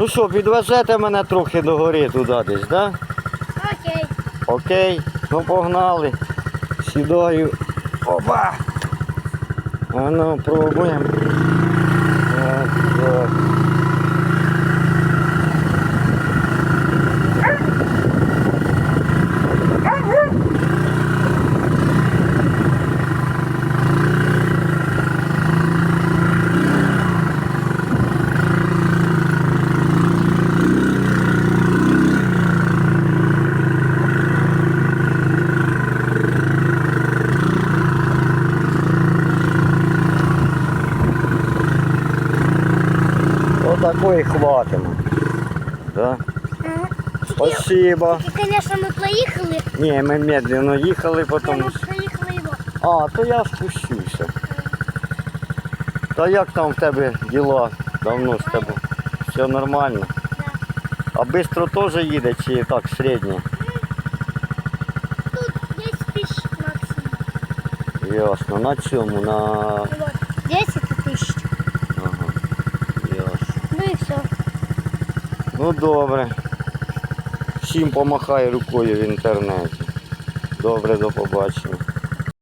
Ну що, підвезете мене трохи до гори туди десь, так? Да? Окей. Окей, ну погнали. Сідаю. Опа! А ну, пробуємо. Отакої хватимо. Да? Ага. Спасибо. Тільки, звісно, ми проїхали, Ні, ми медленно їхали, але потім. ми проїхали його. А, то я спущуся. Та як там в тебе діла? Давно з тебе? Все нормально? Да. А швидко теж їде чи так середньо? Тут 10 тисяч максимум. Ясно. На чому? На. Вот. 10 тисяч. Ну добре. Всім помахай рукою в інтернеті. Добре, до побачення.